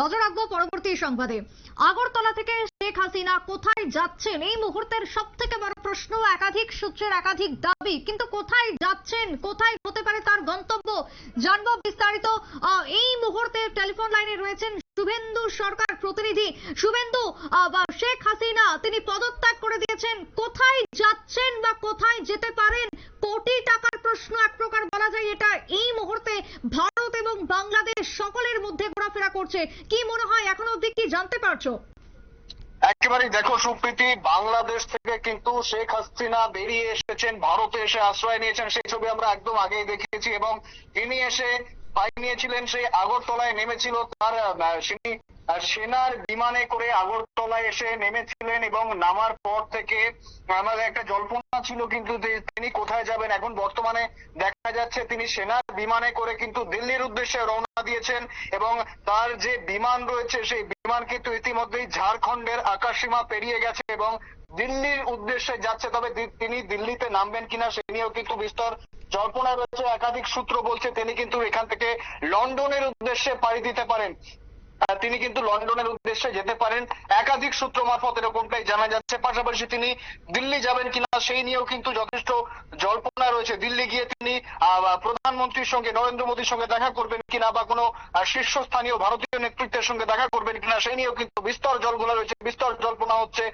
নজর রাখব পরবর্তী সংবাদে। আগরতলা থেকে শেখ হাসিনা কোথায় যাচ্ছেন? এই মুহূর্তের সব থেকে বড় প্রশ্ন একাধিক সূত্রের একাধিক দাবি। কিন্তু কোথায় যাচ্ছেন? কোথায় হতে পারে তার গন্তব্য? জানব বিস্তারিত। এই মুহূর্তে টেলিফোন লাইনে রয়েছেন শুভেন্দু সরকার প্রতিনিধি। শুভেন্দু শেখ হাসিনা, তিনি পদত্যাগ করে দিয়েছেন। কোথায় যাচ্ছেন বা কোথায় যেতে পারেন? কোটি টাকার প্রশ্ন এক প্রকার বলা যায় এটা। এই মুহূর্তে ভারত এবং বাংলাদেশ সকলের মধ্যে ঘোরাফেরা করছে। কি মনে হয়? এখনও অব্দি কি জানতে পারছ? একেবারেই দেখো সুপ্রীতি, বাংলাদেশ থেকে কিন্তু শেখ হাসিনা বেরিয়ে এসেছেন, ভারতে এসে আশ্রয় নিয়েছেন, সেই ছবি আমরা একদম আগেই দেখিয়েছি এবং তিনি এসে পাই নিয়েছিলেন, সেই আগরতলায় নেমেছিল তার তিনি সেনার বিমানে করে আগরতলায় এসে নেমেছিলেন এবং নামার পর থেকে আমাদের একটা জল্পনা ছিল কিন্তু তিনি কোথায় যাবেন? এখন বর্তমানে দেখা যাচ্ছে তিনি সেনার বিমানে করে কিন্তু দিল্লির উদ্দেশ্যে রওনা দিয়েছেন এবং তার যে বিমান রয়েছে, সেই বিমান কিন্তু ইতিমধ্যেই ঝাড়খণ্ডের আকাশসীমা পেরিয়ে গেছে এবং দিল্লির উদ্দেশ্যে যাচ্ছে। তবে তিনি দিল্লিতে নামবেন কিনা সে নিয়েও কিন্তু বিস্তর জল্পনা রয়েছে। একাধিক সূত্র বলছে তিনি কিন্তু এখান থেকে লন্ডনের উদ্দেশ্যে পাড়ি দিতে পারেন। তিনি কিন্তু লন্ডনের উদ্দেশ্যে যেতে পারেন। একাধিক সূত্র মারফত এরকমটাই জানা যাচ্ছে। পাশাপাশি তিনি দিল্লি যাবেন কিনা সেই নিয়েও কিন্তু যথেষ্ট জল্পনা রয়েছে। দিল্লি গিয়ে তিনি প্রধানমন্ত্রীর সঙ্গে, নরেন্দ্র মোদীর সঙ্গে দেখা করবেন কিনা বা কোনো শীর্ষস্থানীয় ভারতীয় নেতৃত্বের সঙ্গে দেখা করবেন কিনা সেই নিয়েও কিন্তু বিস্তর জল্পনা রয়েছে। বিস্তর জল্পনা হচ্ছে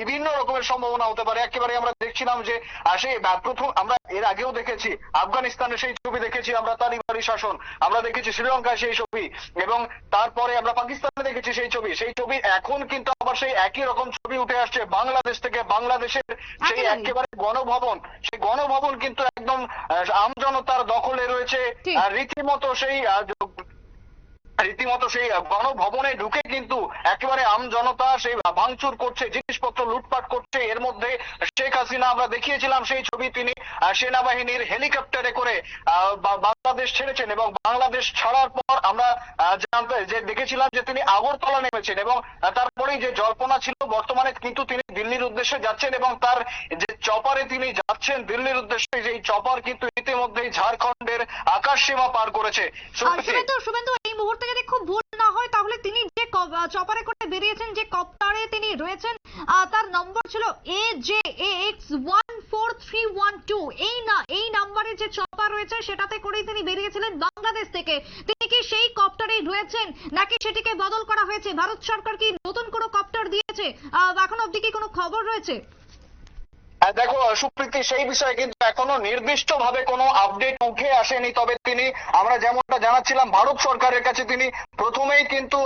বিভিন্ন রকমের সম্ভাবনা হতে পারে। একেবারে আমরা দেখছিলাম যে সেই প্রথম, আমরা এর আগেও দেখেছি। আফগানিস্তানে সেই ছবি দেখেছি আমরা তালিবানি শাসন। আমরা দেখেছি শ্রীলঙ্কায় সেই ছবি। এবং তারপরে আমরা পাকিস্তানে দেখেছি সেই ছবি। সেই ছবি এখন কিন্তু আবার সেই একই রকম ছবি উঠে আসছে বাংলাদেশ থেকে বাংলাদেশের সেই একেবারে গণভবন। সেই গণভবন কিন্তু একদম আমজনতার দখলে রয়েছে। আর রীতিমতো সেই রীতিমতো সেই গণভবনে ঢুকে কিন্তু একেবারে আম জনতা সেই ভাঙচুর করছে, জিনিসপত্র লুটপাট করছে। এর মধ্যে শেখ হাসিনা আমরা দেখিয়েছিলাম সেই ছবি তিনি সেনাবাহিনীর হেলিকপ্টারে করে বাংলাদেশ ছেড়েছেন এবং বাংলাদেশ ছাড়ার পর আমরা জানতে যে, দেখেছিলাম যে তিনি আগরতলা নেমেছেন এবং তারপরেই যে জল্পনা ছিল বর্তমানে কিন্তু তিনি দিল্লির উদ্দেশ্যে যাচ্ছেন এবং তার যে চপারে তিনি যাচ্ছেন দিল্লির উদ্দেশ্যে যে চপার কিন্তু ইতিমধ্যেই ঝাড়খণ্ডের আকাশ সীমা পার করেছে। শুভেন্দু এই মুহূর্তে যদি খুব ভুল না হয়, তাহলে তিনি যে চপারে করে বেরিয়েছেন, যে কপ্টারে তিনি রয়েছেন তার নম্বর ছিল এ জে এক্স এই না, এই নাম্বারে যে চপার রয়েছে, সেটাতে করেই তিনি বেরিয়েছিলেন বাংলাদেশ থেকে। তিনি কি সেই কপ্টারেই রয়েছেন, নাকি সেটিকে বদল করা হয়েছে? ভারত সরকার কি নতুন কোনো কপ্টার দিয়েছে? এখন অব্দি কি কোনো খবর রয়েছে? দেখো, সুপ্রীতি, সেই বিষয়ে কিন্তু এখনও নির্দিষ্ট ভাবে কোনো আপডেট উঠে আসেনি। তবে তিনি, আমরা যেমনটা জানাচ্ছিলাম, ভারত সরকারের কাছে তিনি প্রথমেই কিন্তু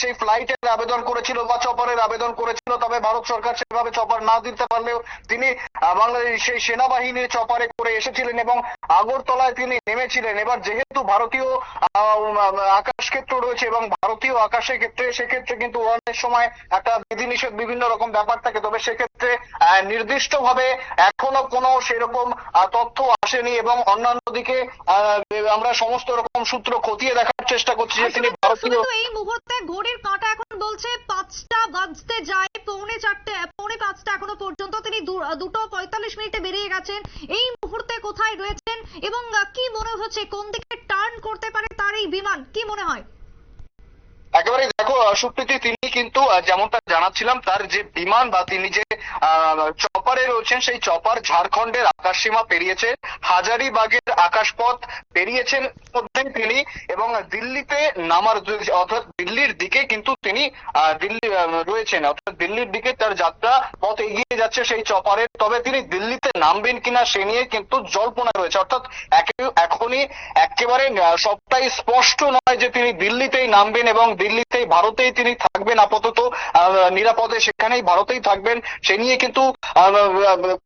সেই ফ্লাইটের আবেদন করেছিল বা চপারের আবেদন করেছিল। তবে ভারত সরকার সেভাবে চপার না দিতে পারলেও তিনি বাংলাদেশ সেই সেনাবাহিনীর চপারে করে এসেছিলেন এবং আগরতলায় তিনি নেমেছিলেন। এবার যেহেতু ভারতীয় আকাশ ক্ষেত্র রয়েছে এবং ভারতীয় আকাশের ক্ষেত্রে, সেক্ষেত্রে কিন্তু উড়ানের সময় একটা বিধিনিষেধ বিভিন্ন রকম ব্যাপার থাকে। তবে সেক্ষেত্রে নির্দিষ্টভাবে এখনও কোনো সেরকম তথ্য আসেনি এবং অন্যান্য দিকে আমরা সমস্ত রকম সূত্র খতিয়ে দেখার চেষ্টা করছি যে তিনি ভারতীয় এই মুহূর্তে ঘড়ির কাঁটা এখন বলছে পাঁচটা বাজতে যায় পৌনে চারটে পৌনে পাঁচটা এখনও পর্যন্ত তিনি দুটো পঁয়তাল্লিশ মিনিটে বেরিয়ে গেছেন। এই মুহূর্তে কোথায় রয়েছেন এবং কি মনে হচ্ছে কোন দিকে টার্ন করতে পারে তার এই বিমান? কি মনে হয়? একেবারে দেখো সুপ্রীতি, তিনি কিন্তু যেমনটা জানাচ্ছিলাম, তার যে বিমান বা তিনি যে চপারে রয়েছেন, সেই চপার ঝাড়খণ্ডের আকাশসীমা পেরিয়েছে, হাজারিবাগের আকাশপথ পেরিয়েছেন মধ্যেই তিনি, এবং দিল্লিতে নামার, অর্থাৎ দিল্লির দিকে কিন্তু তিনি দিল্লি রয়েছেন, অর্থাৎ দিল্লির দিকে তার যাত্রা পথ এগিয়ে যাচ্ছে সেই চপারে তবে তিনি দিল্লিতে নামবেন কিনা সে নিয়ে কিন্তু জল্পনা রয়েছে, অর্থাৎ এখনই একেবারে সবটাই স্পষ্ট নয় যে তিনি দিল্লিতেই নামবেন এবং দিল্লিতেই ভারতেই তিনি থাকবেন আপাতত নিরাপদে সেখানেই ভারতেই থাকবেন। সে নিয়ে কিন্তু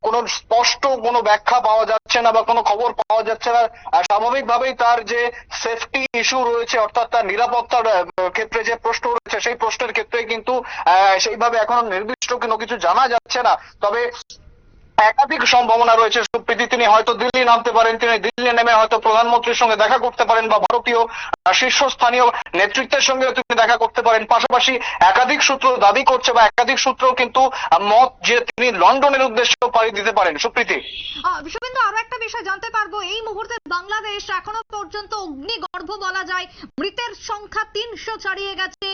কোনো স্পষ্ট কোনো ব্যাখ্যা পাওয়া যাচ্ছে না বা কোনো খবর পাওয়া যাচ্ছে না। স্বাভাবিকভাবেই তার যে সেফটি ইস্যু রয়েছে, অর্থাৎ তার নিরাপত্তার ক্ষেত্রে যে প্রশ্ন রয়েছে, সেই প্রশ্নের ক্ষেত্রে কিন্তু সেইভাবে এখনও নির্দিষ্ট কোনো কিছু জানা যাচ্ছে না। তবে একাধিক সম্ভাবনা রয়েছে। সুপ্রীতি তিনি হয়তো দিল্লি নামতে পারেন তিনি দিল্লি নেমে হয়তো প্রধানমন্ত্রীর সঙ্গে দেখা করতে পারেন বা ভারতীয় শীর্ষস্থানীয় নেতৃত্বের সঙ্গে তিনি দেখা করতে পারেন। পাশাপাশি একাধিক সূত্র দাবি করছে বা একাধিক সূত্র কিন্তু মত যে তিনি লন্ডনের উদ্দেশ্যেও পাড়ি দিতে পারেন। সুপ্রীতি। শুভেন্দু আরও একটা বিষয় জানতে পারব। এই মুহূর্তে বাংলাদেশ এখনও পর্যন্ত অগ্নিগর্ভ বলা যায়। মৃতের সংখ্যা তিনশো ছাড়িয়ে গেছে।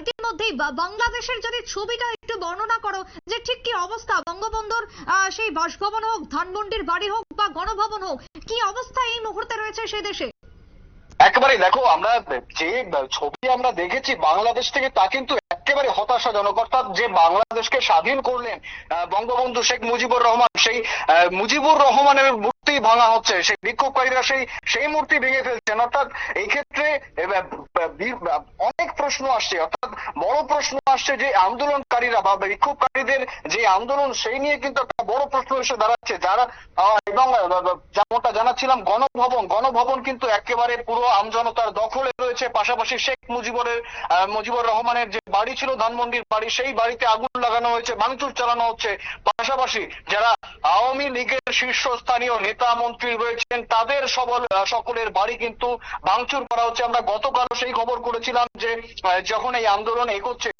ইতিমধ্যেই বাংলাদেশের যদি ছবিটা একটু বর্ণনা করো যে ঠিক কি অবস্থা? বঙ্গবন্ধুর আহ, সেই বাসভবন হোক, ধানমন্ডির বাড়ি হোক বা গণভবন হোক, কি অবস্থা এই মুহূর্তে রয়েছে সে দেশে? একেবারে দেখো, আমরা যে ছবি আমরা দেখেছি, বাংলাদেশ থেকে তা কিন্তু একেবারে হতাশাজনক। অর্থাৎ যে বাংলাদেশকে স্বাধীন করলেন বঙ্গবন্ধু শেখ মুজিবুর রহমান, সেই মুজিবুর রহমানের মূর্তি ভাঙা হচ্ছে, সেই বিক্ষোভকারীরা সেই সেই মূর্তি ভেঙে ফেলছেন। অর্থাৎ এই ক্ষেত্রে অনেক প্রশ্ন আসছে। অর্থাৎ বড় প্রশ্ন আসছে যে, আন্দোলনকারীরা বা বিক্ষোভকারীদের যে আন্দোলন, সেই নিয়ে কিন্তু একটা বড় প্রশ্ন এসে দাঁড়াচ্ছে। যারা এবং যেমনটা জানাচ্ছিলাম, গণভবন গণভবন কিন্তু একেবারে পুরো আমজনতার দখলে রয়েছে। পাশাপাশি শেখ মুজিবুরের মুজিবুর রহমানের যে বাড়ি ছিল, ধানমন্ডির বাড়ি, সেই বাড়িতে আগুন লাগানো হয়েছে, ভাঙচুর চালানো হচ্ছে। পাশাপাশি যারা আওয়ামী লীগের শীর্ষস্থানীয় নেতা মন্ত্রী রয়েছেন, তাদের সবল সকলের বাড়ি কিন্তু ভাঙচুর করা হচ্ছে। আমরা গতকাল সেই খবর করেছিলাম যে যখন এই আন্দোলন এগোচ্ছে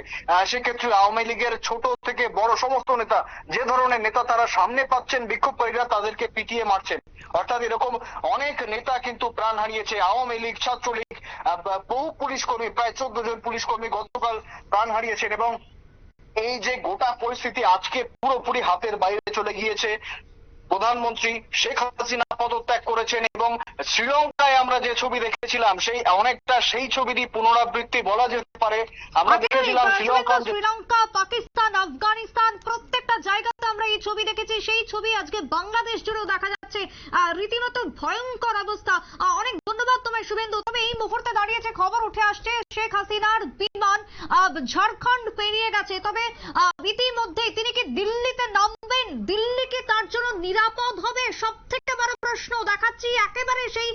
সেক্ষেত্রে আওয়ামী লীগের ছোট থেকে বড় সমস্ত নেতা, যে ধরনের নেতা তারা সামনে পাচ্ছেন, বিক্ষোভকারীরা তাদেরকে পিটিয়ে মারছেন। অর্থাৎ এরকম অনেক নেতা কিন্তু প্রাণ হারিয়েছে। আওয়ামী লীগ, ছাত্রলীগ বহু পুলিশ কর্মী প্রায় চোদ্দ জন পুলিশ কর্মী গতকাল প্রাণ হারিয়েছেন এবং এই যে গোটা পরিস্থিতি আজকে পুরোপুরি হাতের বাইরে চলে গিয়েছে। প্রধানমন্ত্রী শেখ হাসিনা পদত্যাগ করেছেন এবং শ্রীলঙ্কায় আমরা যে ছবি দেখেছিলাম সেই অনেকটা সেই ছবিরই পুনরাবৃত্তি বলা যেতে পারে। আমরা দেখেছিলাম শ্রীলঙ্কা শ্রীলঙ্কা পাকিস্তান আফগানিস্তান প্রত্যেকটা জায়গাতে আমরা এই ছবি দেখেছি। সেই ছবি আজকে বাংলাদেশ জুড়েও দেখা যাচ্ছে। রীতিমতো ভয়ঙ্কর অবস্থা। অনেক ধন্যবাদ তোমায় শুভেন্দু। তবে এই মুহূর্তে দাঁড়িয়েছে খবর উঠে আসছে শেখ হাসিনার বিমান ঝাড়খণ্ড পেরিয়ে গেছে। তবে আহ, ইতিমধ্যেই তিনি কি দিল্লিতে নামবেন? দিল্লি কি তার জন্য নিরাপদ হবে? সব থেকে বড় প্রশ্ন দেখাচ্ছি। একেবারে সেই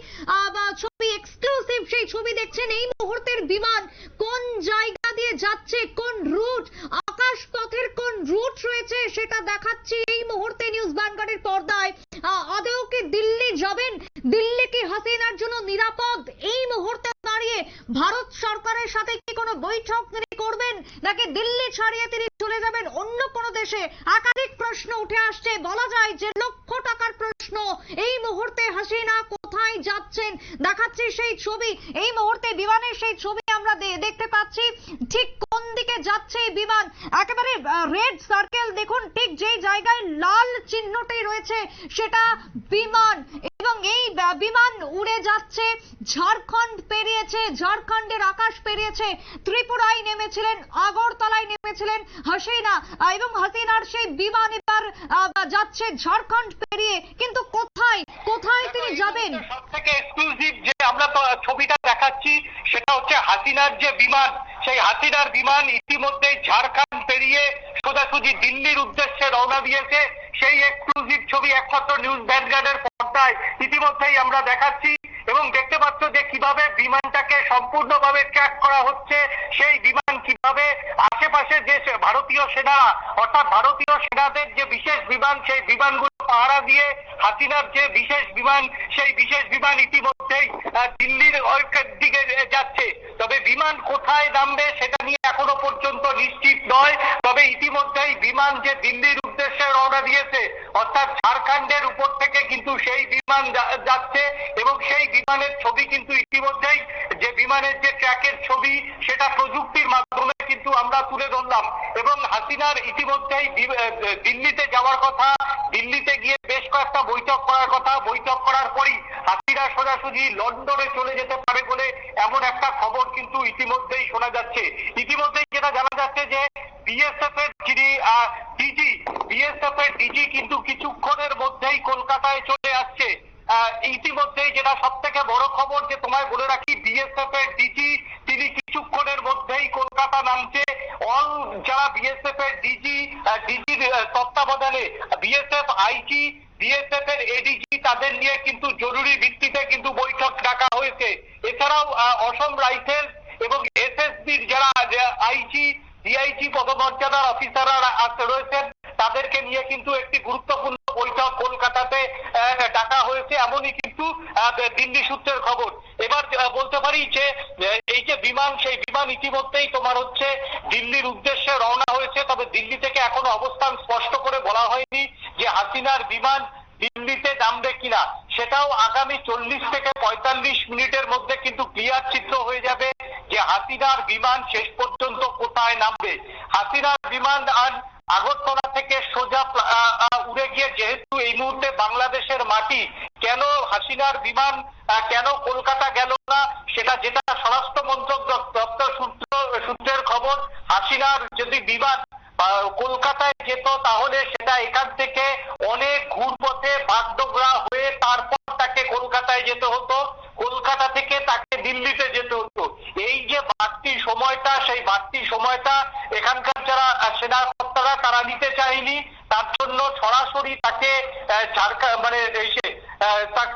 ছবি এক্সক্লুসিভ সেই ছবি দেখছেন। এই মুহূর্তের বিমান কোন জায়গা দিয়ে যাচ্ছে? কোন রুট আকাশ পথের কোন রুট রয়েছে? সেটা দেখাচ্ছি এই মুহূর্তে নিউজ ভ্যানগার্ডের পর্দায় আহ, আদৌ কি দিল্লি যাবেন দিল্লি কি হাসিনার জন্য নিরাপদ এই মুহূর্তে দাঁড়িয়ে ভারত সরকারের সাথে কি কোনো বৈঠক তিনি করবেন নাকি দিল্লি ছাড়িয়ে তিনি চলে যাবেন অন্য কোনো দেশে। একাধিক প্রশ্ন উঠে আসছে। বলা যায় যে লক্ষ টাকার প্রশ্ন। এই মুহূর্তে হাসিনা কোথায় যাচ্ছেন দেখাচ্ছি সেই ছবি। এই মুহূর্তে বিমানের সেই ছবি আমরা দেখতে পাচ্ছি। ঠিক দিকে যাচ্ছে এই বিমান। একেবারে রেড সার্কেল দেখুন, ঠিক যেই জায়গায় লাল চিহ্নটি রয়েছে, সেটা বিমান। এবং এই বিমান উড়ে যাচ্ছে, ঝাড়খণ্ড পেরিয়েছে, ঝাড়খণ্ডের আকাশ পেরিয়েছে, ত্রিপুরায় নেমেছিলেন, আগরতলায় নেমেছিলেন হাসিনা। এবং হাসিনার সেই বিমান এবার যাচ্ছে ঝাড়খণ্ড পেরিয়ে। কিন্তু কোথায়? কোথায় তিনি যাবেন? সব থেকে এক্সক্লুসিভ যে আমরা ছবিটা দেখাচ্ছি, সেটা হচ্ছে হাসিনার যে বিমান সেই হাসিনার বিমান ইতিমধ্যে ঝাড়খণ্ড পেরিয়ে সোজাসুজি দিল্লির উদ্দেশ্যে রওনা দিয়েছে। সেই এক্সক্লুসিভ ছবি একমাত্র নিউজ ভ্যানগার্ডের পর্দায় ইতিমধ্যেই আমরা দেখাচ্ছি এবং দেখতে পাচ্ছ যে কীভাবে বিমানটাকে সম্পূর্ণভাবে ট্র্যাক করা হচ্ছে, সেই বিমান কীভাবে আশেপাশে যে ভারতীয় সেনারা, অর্থাৎ ভারতীয় সেনাদের যে বিশেষ বিমান, সেই বিমানগুলো পাহারা দিয়ে হাসিনার যে বিশেষ বিমান, সেই বিশেষ বিমান ইতিমধ্যেই দিল্লির দিকে যাচ্ছে। তবে বিমান কোথায় নামবে সেটা নিয়ে এখনও পর্যন্ত নিশ্চিত নয়। তবে ইতিমধ্যেই বিমান যে দিল্লির উদ্দেশ্যে রওনা দিয়েছে, অর্থাৎ ঝাড়খণ্ডের উপর থেকে কিন্তু সেই বিমান যাচ্ছে এবং সেই বিমানের ছবি কিন্তু ইতিমধ্যেই, যে বিমানের যে ট্র্যাকের ছবি, সেটা প্রযুক্তির মাধ্যমে কিন্তু আমরা তুলে ধরলাম। এবং হাসিনার ইতিমধ্যেই দিল্লিতে যাওয়ার কথা, দিল্লিতে গিয়ে বেশ কয়েকটা বৈঠক করার কথা। বৈঠক করার পরই হাসিনা সোজাসুজি লন্ডনে চলে যেতে পারে বলে এমন একটা খবর কিন্তু ইতিমধ্যেই শোনা যাচ্ছে। ইতিমধ্যেই যেটা জানা যাচ্ছে যে বিএসএফ এর যিনি ডিজি বিএসএফ এর ডিজি কিন্তু কিছুক্ষণের মধ্যেই কলকাতায় চলে আসছে। আহ, ইতিমধ্যেই যেটা সব থেকে বড় খবর যে তোমায় বলে রাখি বিএসএফ এর ডিজি তিনি কিছুক্ষণের মধ্যেই কলকাতা নামছে অল যারা বিএসএফ এর ডিজি ডিজির তত্ত্বাবধানে বিএসএফ আইজি বিএসএফ এর এডিজি তাদের নিয়ে কিন্তু জরুরি ভিত্তিতে কিন্তু বৈঠক ডাকা হয়েছে। এছাড়াও অসম রাইফেলস এবং এসএসবির যারা আইজি ডিআইজি পদমর্যাদার অফিসাররা রয়েছেন তাদেরকে নিয়ে কিন্তু একটি গুরুত্বপূর্ণ বৈঠক কলকাতাতে ডাকা হয়েছে এমনই কিন্তু দিল্লি সূত্রের খবর। এবার বলতে পারি যে এই যে বিমান, সেই বিমান ইতিমধ্যেই তোমার হচ্ছে দিল্লির উদ্দেশ্যে রওনা হয়েছে, তবে দিল্লি থেকে এখনও অবস্থান স্পষ্ট করে বলা হয়নি যে হাসিনার বিমান দিল্লিতে নামবে কিনা। সেটাও আগামী চল্লিশ থেকে পঁয়তাল্লিশ মিনিটের মধ্যে কিন্তু ক্লিয়ার চিত্র হয়ে যাবে যে হাসিনার বিমান শেষ পর্যন্ত কোথায় নামবে। হাসিনার বিমান আর আগরতলা থেকে সোজা উড়ে গিয়ে যেহেতু এই মুহূর্তে বাংলাদেশের মাটি, কেন হাসিনার বিমান কেন কলকাতা গেল না, সেটা যেটা স্বরাষ্ট্র মন্ত্রক দপ্তর সূত্র, সূত্রের খবর, হাসিনার যদি বিমান কলকাতায় যেত, তাহলে সেটা এখান থেকে অনেক ঘুরপথে বাগডোগরা হয়ে তারপর তাকে কলকাতায় যেতে হতো। কলকাতা থেকে তাকে দিল্লিতে যেতে হতো। এই যে বাড়তি সময়টা, সেই বাড়তি সময়টা এখানকার যারা সেনা কর্তারা তারা নিতে চায়নি, তার জন্য সরাসরি তাকে মানে এসে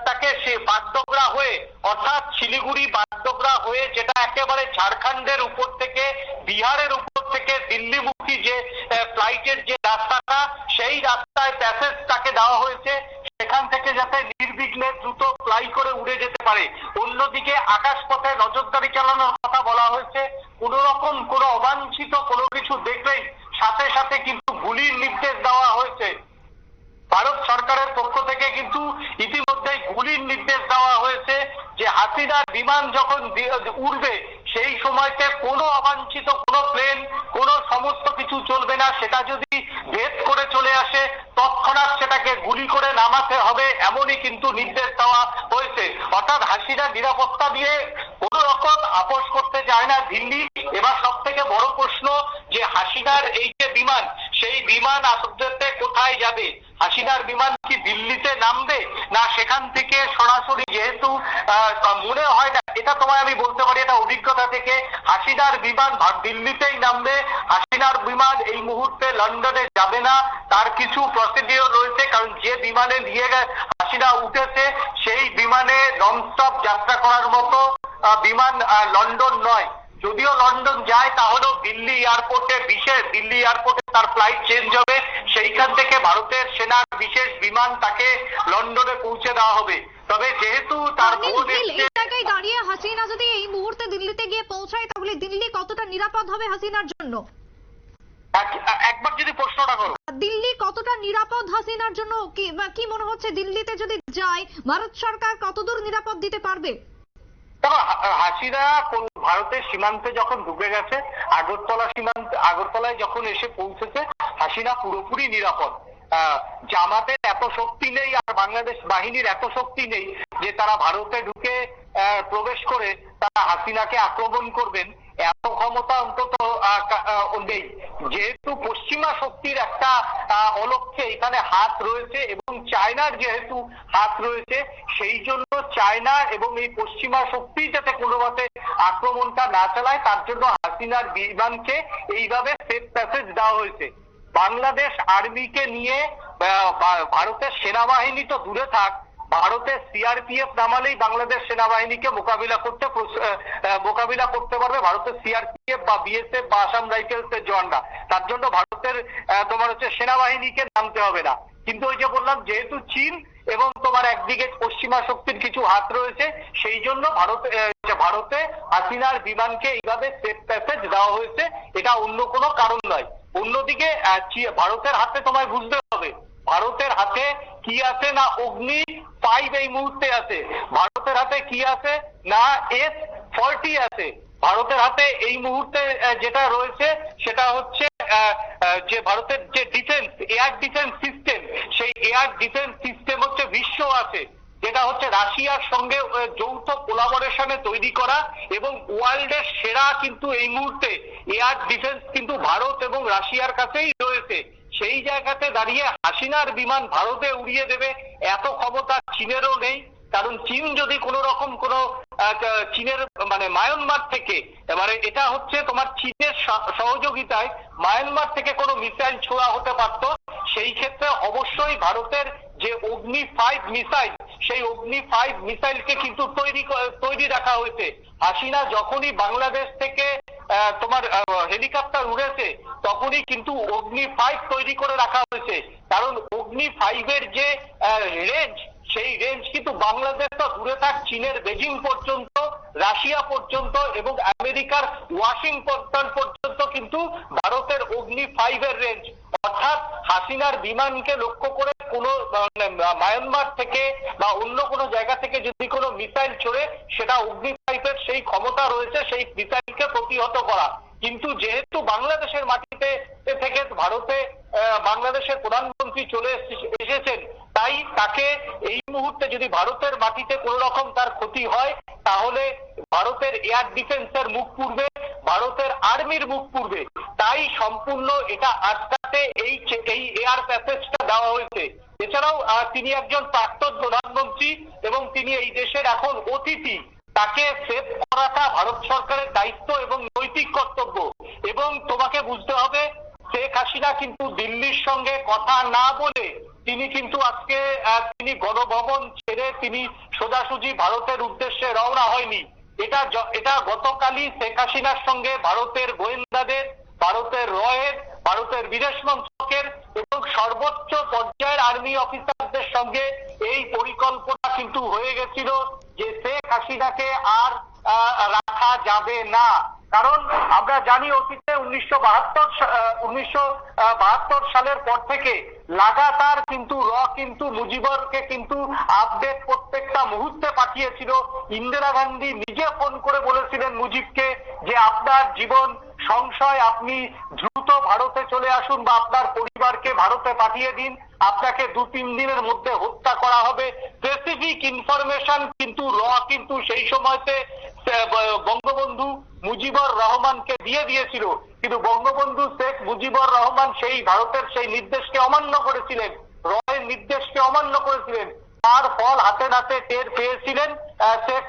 তাকে সে বাগডোগরা হয়ে, অর্থাৎ শিলিগুড়ি বাগডোগরা হয়ে যেটা একেবারে ঝাড়খণ্ডের উপর থেকে, বিহারের উপর থেকে, দিল্লিমুখী যে ফ্লাইটের যে রাস্তাটা, সেই রাস্তায় প্যাসেজ তাকে দেওয়া হয়েছে। সেখান থেকে যাতে নির্বিঘ্নে দ্রুত ফ্লাই করে উড়ে যেতে পারে। অন্যদিকে আকাশপথে নজরদারি চালানোর কথা বলা হয়েছে। কোন রকম কোনো অবাঞ্ছিত কোনো কিছু দেখলেই সাথে সাথে কিন্তু গুলির নির্দেশ দেওয়া হয়েছে। ভারত সরকারের পক্ষ থেকে কিন্তু ইতিমধ্যেই গুলির নির্দেশ দেওয়া হয়েছে যে হাসিনার বিমান যখন উড়বে, সেই সময়তে কোনো অবাঞ্ছিত কোনো প্লেন, কোনো সমস্ত কিছু চলবে না, সেটা যদি ভেদ করে চলে আসে, তৎক্ষণাৎ সেটাকে গুলি করে নামাতে হবে, এমনই কিন্তু নির্দেশ দেওয়া হয়েছে। অর্থাৎ হাসিনা নিরাপত্তা দিয়ে কোন রকম আপোষ করতে চায় না দিল্লি। এবার সব থেকে বড় প্রশ্ন যে হাসিনার এই যে বিমান, সেই বিমান আদতে কোথায় যাবে? হাসিনার বিমান কি দিল্লিতে নামবে? না সেখান থেকে সরাসরি যেহেতু মনে হয় না এটা তোমায় আমি বলতে পারি, এটা অভিজ্ঞতা থেকে। হাসিনার বিমান দিল্লিতেই নামবে। হাসিনার বিমান এই মুহূর্তে লন্ডনে যাবে না। তার কিছু প্রসিডিওর রয়েছে, কারণ যে বিমানে নিয়ে হাসিনা উঠেছে, সেই বিমানে ননস্টপ যাত্রা করার মতো বিমান লন্ডন নয়। যদিও লন্ডন যায়, তাহলেও দিল্লি এয়ারপোর্টে বিশেষ দিল্লি এয়ারপোর্টে তার ফ্লাইট চেঞ্জ হবে। সেইখান থেকে ভারতের সেনার বিশেষ বিমান তাকে লন্ডনে পৌঁছে দেওয়া হবে। তবে যেহেতু তার বোন এই জায়গায় দাঁড়িয়ে হাসিনা যদি এই মুহূর্তে দিল্লিতে গিয়ে পৌঁছায় তাহলে দিল্লি কতটা নিরাপদ হবে হাসিনার জন্য? একবার যদি প্রশ্নটা করো। দিল্লি কতটা নিরাপদ হাসিনার জন্য? কি মনে হচ্ছে দিল্লিতে যদি যায় ভারত সরকার কতদূর নিরাপদ দিতে পারবে? হাসিনা কোন- ভারতের সীমান্তে যখন ঢুকে গেছে আগরতলা সীমান্তে আগরতলায় যখন এসে পৌঁছেছে হাসিনা পুরোপুরি নিরাপদ। জামাতের এত শক্তি নেই আর বাংলাদেশ বাহিনীর এত শক্তি নেই যে তারা ভারতে ঢুকে প্রবেশ করে তারা হাসিনাকে আক্রমণ করবেন, এত ক্ষমতা অন্তত নেই। যেহেতু পশ্চিমা শক্তির একটা অলক্ষ্যে এখানে হাত রয়েছে এবং চায়নার যেহেতু হাত রয়েছে, সেই জন্য চায়না এবং এই পশ্চিমা শক্তি যাতে কোনো মতে আক্রমণটা না চালায়, তার জন্য হাসিনার বিমানকে এইভাবে সেফ প্যাসেজ দেওয়া হয়েছে। বাংলাদেশ আর্মিকে নিয়ে ভারতের সেনাবাহিনী তো দূরে থাক, ভারতের সিআরপিএফ নামালেই বাংলাদেশ সেনাবাহিনীকে মোকাবিলা করতে মোকাবিলা করতে পারবে ভারতের সিআরপিএফ বা বিএসএফ বা আসাম রাইফেলস এর জওয়ানরা। তার জন্য ভারতের তোমার হচ্ছে সেনাবাহিনীকে নামতে হবে না। কিন্তু ওই যে বললাম, যেহেতু চীন এবং তোমার একদিকে পশ্চিমা শক্তির কিছু হাত রয়েছে, সেই জন্য ভারতে ভারতে হাসিনার বিমানকে এইভাবে সেফ প্যাসেজ দেওয়া হয়েছে, এটা অন্য কোনো কারণ নয়। অন্যদিকে ভারতের হাতে তোমায় বুঝতে হবে, ভারতের হাতে কি আছে না অগ্নি ফাইভ এই মুহূর্তে আছে। ভারতের হাতে কি আছে না এস ফর্টি আছে। ভারতের হাতে এই মুহূর্তে যেটা রয়েছে, সেটা হচ্ছে যে ভারতের যে ডিফেন্স এয়ার ডিফেন্স সিস্টেম সেই এয়ার ডিফেন্স সিস্টেম হচ্ছে বিশ্ব আছে, যেটা হচ্ছে রাশিয়ার সঙ্গে যৌথ কোলাবোরেশনে তৈরি করা এবং ওয়ার্ল্ডের সেরা কিন্তু এই মুহূর্তে এয়ার ডিফেন্স কিন্তু ভারত এবং রাশিয়ার কাছেই রয়েছে। সেই জায়গাতে দাঁড়িয়ে হাসিনার বিমান ভারতে উড়িয়ে দেবে, এত ক্ষমতা চীনেরও নেই। কারণ চীন যদি কোন রকম কোন চীনের মানে মায়ানমার থেকে এবারে এটা হচ্ছে তোমার চীনের সহযোগিতায় মায়ানমার থেকে কোনো মিসাইল ছোড়া হতে পারত। সেই ক্ষেত্রে অবশ্যই ভারতের যে অগ্নি ফাইভ মিসাইল সেই অগ্নি ফাইভ মিসাইলকে কিন্তু তৈরি তৈরি রাখা হয়েছে। হাসিনা যখনই বাংলাদেশ থেকে তোমার হেলিকপ্টার উড়েছে, তখনই কিন্তু অগ্নি ফাইভ তৈরি করে রাখা হয়েছে। কারণ অগ্নি ফাইভের যে রেঞ্জ সেই রেঞ্জ কিন্তু বাংলাদেশ তো দূরে থাক চীনের বেজিং পর্যন্ত রাশিয়া পর্যন্ত এবং আমেরিকার ওয়াশিংটন পর্যন্ত কিন্তু ভারতের অগ্নি ফাইভের রেঞ্জ অর্থাৎ হাসিনার বিমানকে লক্ষ্য করে কোনো মানে, মায়ানমার থেকে বা অন্য কোনো জায়গা থেকে যদি কোনো মিসাইল ছড়ে সেটা অগ্নি ফাইভের সেই ক্ষমতা রয়েছে সেই মিসাইলকে প্রতিহত করা। কিন্তু যেহেতু বাংলাদেশের মাটিতে থেকে ভারতে বাংলাদেশের প্রধানমন্ত্রী চলে এসে- এসেছেন, তাই তাকে এই মুহূর্তে যদি ভারতের মাটিতে কোন রকম তার ক্ষতি হয়, তাহলে ভারতের এয়ার ডিফেন্সের মুখ পূর্বে ভারতের আর্মির মুখ পূর্বে তাই সম্পূর্ণ এটা আটকাতে এই এই এয়ার প্যাসেজটা দেওয়া হয়েছে। এছাড়াও তিনি একজন প্রাক্তন প্রধানমন্ত্রী এবং তিনি এই দেশের এখন অতিথি। তাকে সেভ করাটা ভারত সরকারের দায়িত্ব এবং নৈতিক কর্তব্য। এবং তোমাকে বুঝতে হবে, শেখ হাসিনা কিন্তু দিল্লির সঙ্গে কথা না বলে তিনি কিন্তু আজকে তিনি গণভবন ছেড়ে তিনি সোজাসুজি ভারতের উদ্দেশ্যে রওনা হয়নি। এটা এটা গতকালই শেখ হাসিনার সঙ্গে ভারতের গোয়েন্দাদের, ভারতের রয়ের ভারতের বিদেশ মন্ত্রকের এবং সর্বোচ্চ পর্যায়ের আর্মি অফিসারদের সঙ্গে এই পরিকল্পনা কিন্তু হয়ে গেছিল যে শেখ হাসিনাকে আর রাখা যাবে না। কারণ আমরা জানি অতীতে উনিশশো বাহাত্তর উনিশশো বাহাত্তর সালের পর থেকে লাগাতার কিন্তু র কিন্তু মুজিবরকে কিন্তু আপডেট প্রত্যেকটা মুহূর্তে পাঠিয়েছিল। ইন্দিরা গান্ধী নিজে ফোন করে বলেছিলেন মুজিবকে যে আপনার জীবন, সংশয় আপনি দ্রুত ভারতে চলে আসুন বা আপনার পরিবারকে ভারতে পাঠিয়ে দিন। আপনাকে দু তিন দিনের মধ্যে হত্যা করা হবে। স্পেসিফিক ইনফরমেশন কিন্তু র কিন্তু সেই সময়তে বঙ্গবন্ধু মুজিবুর রহমানকে দিয়ে দিয়েছিল। কিন্তু বঙ্গবন্ধু শেখ মুজিবুর রহমান সেই ভারতের সেই নির্দেশকে অমান্য করেছিলেন। রয়ের নির্দেশকে অমান্য করেছিলেন। তার ফল হাতে নাতে টের পেয়েছিলেন। শেখ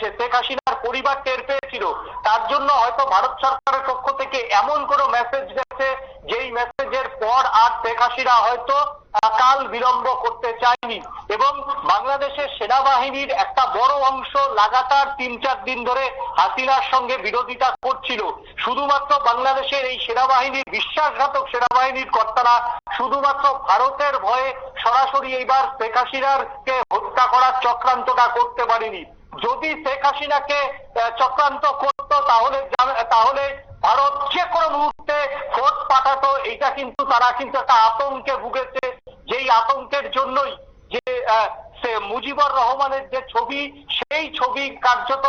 শেখ হাসিনার পরিবার টের পেয়েছিল। তার জন্য হয়তো ভারত সরকারের পক্ষ থেকে এমন কোনো মেসেজ গেছে, যেই মেসেজের পর আর শেখ হাসিনা হয়তো কাল বিলম্ব করতে চায়নি। এবং বাংলাদেশের সেনাবাহিনীর একটা বড় অংশ লাগাতার তিন চার দিন ধরে হাসিনার সঙ্গে বিরোধিতা করছিল। শুধুমাত্র বাংলাদেশের এই সেনাবাহিনীর, বিশ্বাসঘাতক সেনাবাহিনীর কর্তারা শুধুমাত্র ভারতের ভয়ে সরাসরি এইবার শেখ হাসিনার হত্যা করার চক্রান্তটা করতে পারেনি। যদি শেখ হাসিনাকে চক্রান্ত করত, তাহলে তাহলে ভারত যে কোনো মুহূর্তে ফোর্স পাঠাতো। এটা কিন্তু তারা কিন্তু একটা আতঙ্কে ভুগেছে। যেই আতঙ্কের জন্যই যে সে মুজিবুর রহমানের যে ছবি, সেই ছবি কার্যত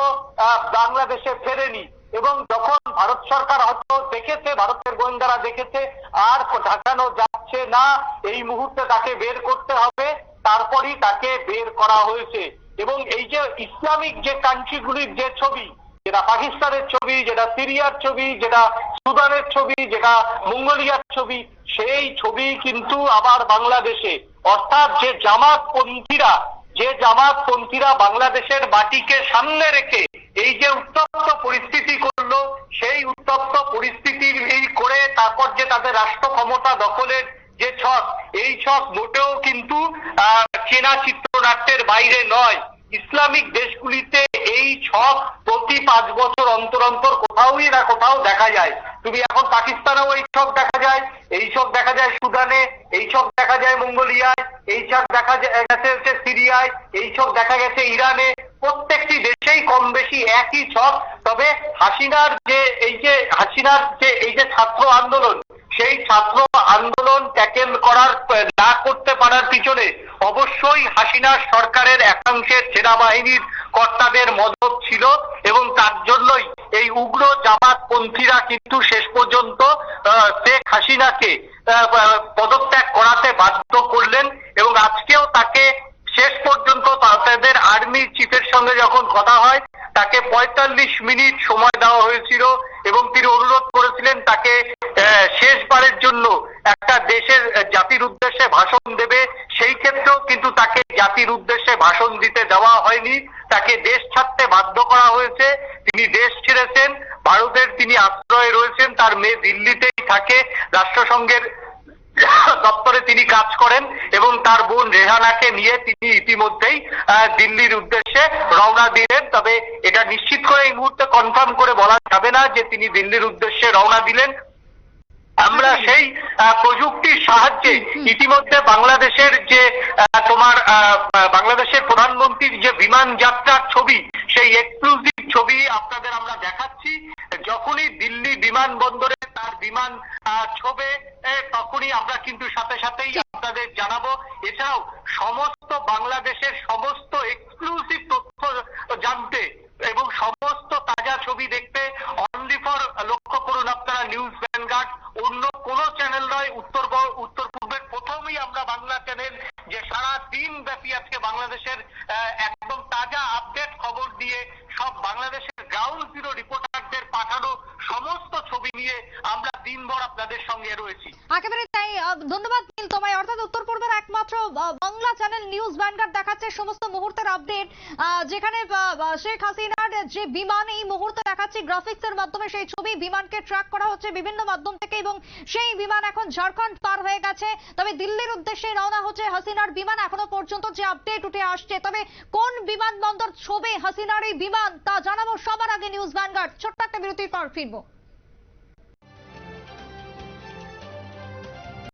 বাংলাদেশে ফেরেনি। এবং যখন ভারত সরকার হয়তো দেখেছে, ভারতের গোয়েন্দারা দেখেছে, আর ঢাকানো যাচ্ছে না, এই মুহূর্তে তাকে বের করতে হবে। তারপরই তাকে বের করা হয়েছে। এবং এই যে ইসলামিক যে কান্ট্রিগুলির যে ছবি, যেটা পাকিস্তানের ছবি, যেটা সিরিয়ার ছবি, যেটা সুদানের ছবি, যেটা মঙ্গোলিয়ার ছবি, সেই ছবি কিন্তু আবার বাংলাদেশে। অর্থাৎ যে জামাত পন্থীরা যে জামাত পন্থীরা বাংলাদেশের মাটিকে সামনে রেখে এই যে উত্তপ্ত পরিস্থিতি করল, সেই উত্তপ্ত পরিস্থিতি এই করে তারপর যে তাদের রাষ্ট্র ক্ষমতা দখলের যে ছক, এই ছক মোটেও কিন্তু চেনা চিত্রনাট্যের বাইরে নয়। ইসলামিক দেশগুলিতে এই ছক প্রতি পাঁচ বছর অন্তর অন্তর কোথাওই না কোথাও দেখা যায়। তুমি এখন পাকিস্তানেও এই ছক দেখা যায়, এই ছক দেখা যায় সুদানে, এই ছক দেখা যায় মঙ্গোলিয়ায়, এই ছক দেখা গেছে হচ্ছে সিরিয়ায়, এই ছক দেখা গেছে ইরানে। প্রত্যেকটি দেশেই কম বেশি একই ছক, তবে হাসিনার যে, এই যে হাসিনার যে, এই যে ছাত্র আন্দোলন সেই ছাত্র আন্দোলন ট্যাকেল করার, না করতে পারার পিছনে অবশ্যই হাসিনার সরকারের একাংশের সেনাবাহিনীর কর্তাদের মদত ছিল এবং তার জন্যই এই উগ্র জামাত পন্থীরা কিন্তু শেষ পর্যন্ত শেখ হাসিনাকে পদত্যাগ করাতে বাধ্য করলেন এবং আজকেও তাকে শেষ পর্যন্ত তাদের আর্মি চিফের সঙ্গে যখন কথা হয়, তাকে পঁয়তাল্লিশ মিনিট সময় দেওয়া হয়েছিল এবং তিনি অনুরোধ শেষবারের জন্য একটা দেশের জাতির উদ্দেশ্যে ভাষণ দেবে, সেই ক্ষেত্রেও কিন্তু তাকে জাতির উদ্দেশ্যে ভাষণ দিতে দেওয়া হয়নি। তাকে দেশ ছাড়তে বাধ্য করা হয়েছে। তিনি দেশ ছেড়েছেন, ভারতের তিনি আশ্রয়ে রয়েছেন, তার মেয়ে দিল্লিতেই থাকে। রাষ্ট্রসংঘের দপ্তরে তিনি কাজ করেন এবং তার বোন রেহানাকে নিয়ে তিনি ইতিমধ্যেই দিল্লির উদ্দেশ্যে রওনা দিলেন। তবে এটা নিশ্চিত করে এই মুহূর্তে কনফার্ম করে বলা যাবে না যে তিনি দিল্লির উদ্দেশ্যে রওনা দিলেন। আমরা সেই প্রযুক্তির সাহায্যে ইতিমধ্যে বাংলাদেশের যে আহ, তোমার আহ, বাংলাদেশের প্রধানমন্ত্রীর যে বিমান যাত্রার ছবি সেই এক্সক্লুসিভ ছবি আপনাদের আমরা দেখাচ্ছি। যখনই দিল্লি বিমানবন্দরে তার বিমান ছোবে তখনই আমরা কিন্তু সাথে সাথেই আপনাদের জানাব। এছাড়াও সমস্ত বাংলাদেশের সমস্ত এক্সক্লুসিভ তথ্য জানতে এবং সমস্ত তাজা ছবি দেখতে অনলি ফর লক্ষ্য করুন আপনারা নিউজ ভ্যানগার্ড অন্য কোন চ্যানেল নয় উত্তর উত্তর পূর্বের প্রথমেই আমরা বাংলা চ্যানেল যে সারা দিন ব্যাপী আজকে বাংলাদেশের একদম তাজা আপডেট খবর দিয়ে সব বাংলাদেশের গ্রাউন্ড জিরো রিপোর্টারদের পাঠানো সমস্ত ছবি নিয়ে আমরা দিনভর আপনাদের সঙ্গে রয়েছি। একেবারে তাই ধন্যবাদ নীল তোমায় অর্থাৎ উত্তর পূর্বের একমাত্র বাংলা চ্যানেল নিউজ ভ্যানগার্ড দেখাচ্ছে সমস্ত মুহূর্তের আপডেট যেখানে শেখ হাসিনার যে বিমান, এই মুহূর্তে দেখাচ্ছে গ্রাফিক্স এর মাধ্যমে সেই ছবি। বিমানকে ট্র্যাক করা হচ্ছে বিভিন্ন মাধ্যম থেকে এবং সেই বিমান এখন ঝাড়খণ্ড পার হয়ে গেছে। তবে দিল্লির উদ্দেশ্যে রওনা হচ্ছে হাসিনার বিমান। এখনও পর্যন্ত যে আপডেট উঠে আসছে, তবে কোন বিমানবন্দর ছবে হাসিনার এই বিমান, তা জানাব সবার আগে নিউজ ভ্যানগার্ড। ছোট্ট একটা বিরতির পর tipo